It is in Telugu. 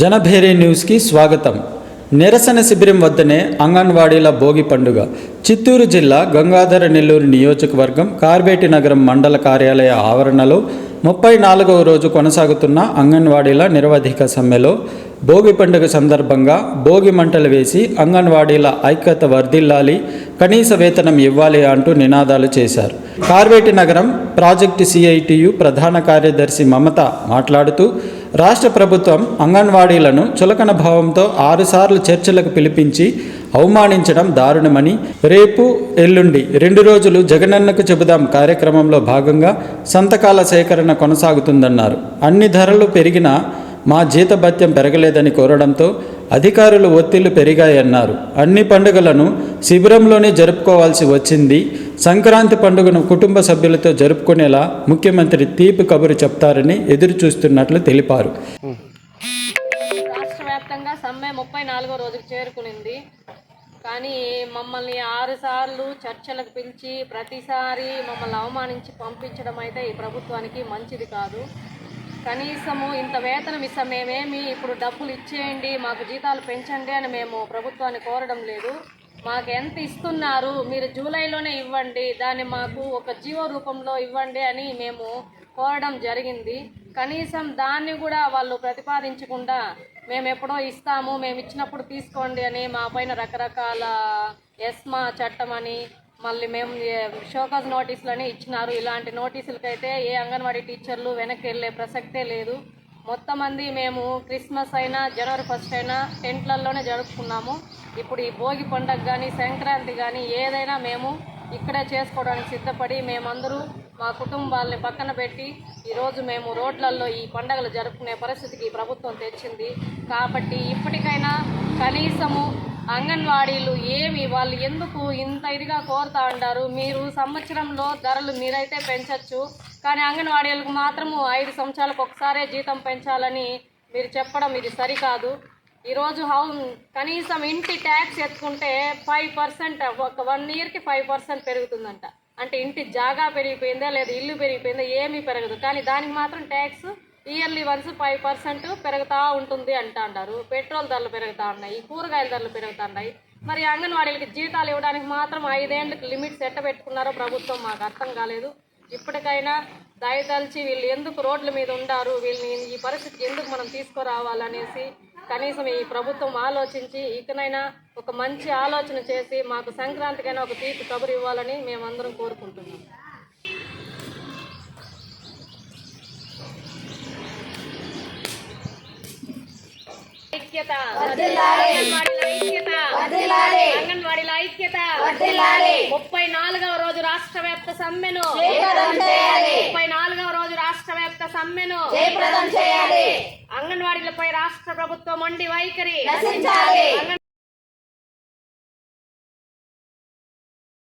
జనభేరి న్యూస్కి స్వాగతం. నిరసన శిబిరం వద్దనే అంగన్వాడీల భోగి పండుగ. చిత్తూరు జిల్లా గంగాధర నెల్లూరు నియోజకవర్గం కార్బేటి నగరం మండల కార్యాలయ ఆవరణలో ముప్పై నాలుగవ రోజు కొనసాగుతున్న అంగన్వాడీల నిరవధిక సమ్మెలో భోగి పండుగ సందర్భంగా భోగి మంటలు వేసి అంగన్వాడీల ఐక్యత వర్ధిల్లాలి కనీస వేతనం ఇవ్వాలి అంటూ నినాదాలు చేశారు. కార్వేటి నగరం ప్రాజెక్టు సిఐటియు ప్రధాన కార్యదర్శి మమత మాట్లాడుతూ రాష్ట్ర ప్రభుత్వం అంగన్వాడీలను చులకన భావంతో ఆరుసార్లు చర్చలకు పిలిపించి అవమానించడం దారుణమని రేపు ఎల్లుండి రెండు రోజులు జగనన్నకు చెబుదాం కార్యక్రమంలో భాగంగా సంతకాల సేకరణ కొనసాగుతుందన్నారు. అన్ని ధరలు పెరిగినా మా జీతభత్యం పెరగలేదని కోరడంతో అధికారులు ఒత్తిళ్ళు పెరిగాయన్నారు. అన్ని పండుగలను శిబిరంలోనే జరుపుకోవాల్సి వచ్చింది. సంక్రాంతి పండుగను కుటుంబ సభ్యులతో జరుపుకునేలా ముఖ్యమంత్రి తీపి కబురు చెప్తారని ఎదురు చూస్తున్నట్లు తెలిపారు. రాష్ట్ర వ్యాప్తంగా సమ్మె ముప్పై నాలుగో రోజుకు చేరుకునింది. కానీ మమ్మల్ని ఆరు సార్లు చర్చలకు పిలిచి ప్రతిసారి మమ్మల్ని అవమానించి పంపించడం అయితే ఈ ప్రభుత్వానికి మంచిది కాదు. కనీసము ఇంత వేతనం ఇస్తాం మేమేమి ఇప్పుడు డబ్బులు ఇచ్చేయండి మాకు జీతాలు పెంచండి అని మేము ప్రభుత్వాన్ని కోరడం లేదు. మాకు ఎంత ఇస్తున్నారు మీరు జూలైలోనే ఇవ్వండి దాన్ని మాకు ఒక జీవో రూపంలో ఇవ్వండి అని మేము కోరడం జరిగింది. కనీసం దాన్ని కూడా వాళ్ళు ప్రతిపాదించకుండా మేము ఎప్పుడో ఇస్తాము మేము ఇచ్చినప్పుడు తీసుకోండి అని మా పైన రకరకాల ఎస్మా చట్టం అని మళ్ళీ మేము షోకాజ్ నోటీసులని ఇచ్చినారు. ఇలాంటి నోటీసులకైతే ఏ అంగన్వాడీ టీచర్లు వెనక్కి వెళ్ళే ప్రసక్తే లేదు. మొత్తం మంది మేము క్రిస్మస్ అయినా జనవరి ఫస్ట్ అయినా టెంట్లలోనే జరుపుకున్నాము. ఇప్పుడు ఈ భోగి పండగ కానీ సంక్రాంతి కానీ ఏదైనా మేము ఇక్కడే చేసుకోవడానికి సిద్ధపడి మేమందరూ మా కుటుంబాలని పక్కన పెట్టి ఈరోజు మేము రోడ్లలో ఈ పండగలు జరుపుకునే పరిస్థితికి ప్రభుత్వం తెచ్చింది. కాబట్టి ఇప్పటికైనా కనీసము అంగన్వాడీలు ఏమి వాళ్ళు ఎందుకు ఇంత ఇదిగా కోరుతా ఉంటారు మీరు సంవత్సరంలో ధరలు మీరైతే పెంచచ్చు. కానీ అంగన్వాడీలకు మాత్రము ఐదు సంవత్సరాలకు ఒకసారే జీతం పెంచాలని మీరు చెప్పడం ఇది సరికాదు. ఈరోజు హౌ కనీసం ఇంటి ట్యాక్స్ ఎత్తుకుంటే ఫైవ్ పర్సెంట్ ఒక వన్ ఇయర్కి ఫైవ్ పర్సెంట్ పెరుగుతుందంట. అంటే ఇంటి జాగా పెరిగిపోయిందా లేదా ఇల్లు పెరిగిపోయిందా ఏమీ పెరగదు. కానీ దానికి మాత్రం tax yearly once five percent పెరుగుతూ ఉంటుంది అంటా అంటారు పెట్రోల్ ధరలు పెరుగుతూ ఉన్నాయి కూరగాయల ధరలు పెరుగుతూ ఉన్నాయి. మరి అంగన్వాడీలకి జీతాలు ఇవ్వడానికి మాత్రం ఐదేళ్ళకి లిమిట్స్ ఎట్ట పెట్టుకున్నారో ప్రభుత్వం మాకు అర్థం కాలేదు. ఇప్పటికైనా దయతలిచి వీళ్ళు ఎందుకు రోడ్ల మీద ఉండారు? వీళ్ళని ఈ పరిస్థితికి ఎందుకు మనం తీసుకురావాలనేసి కనీసం ఈ ప్రభుత్వం ఆలోచించి ఇకనైనా ఒక మంచి ఆలోచన చేసి మాకు సంక్రాంతికైనా ఒక తీపి కబురు ఇవ్వాలని మేమందరం కోరుకుంటున్నాం. ఐక్యత. అంగన్వాడీల ఐక్యత ముప్పై నాలుగవ రోజు రాష్ట్ర వ్యాప్త సమ్మెను ముప్పై నాలుగవ రోజు రాష్ట్ర వ్యాప్త సమ్మెను అంగన్వాడీలపై రాష్ట్ర ప్రభుత్వం మొండి వైఖరి.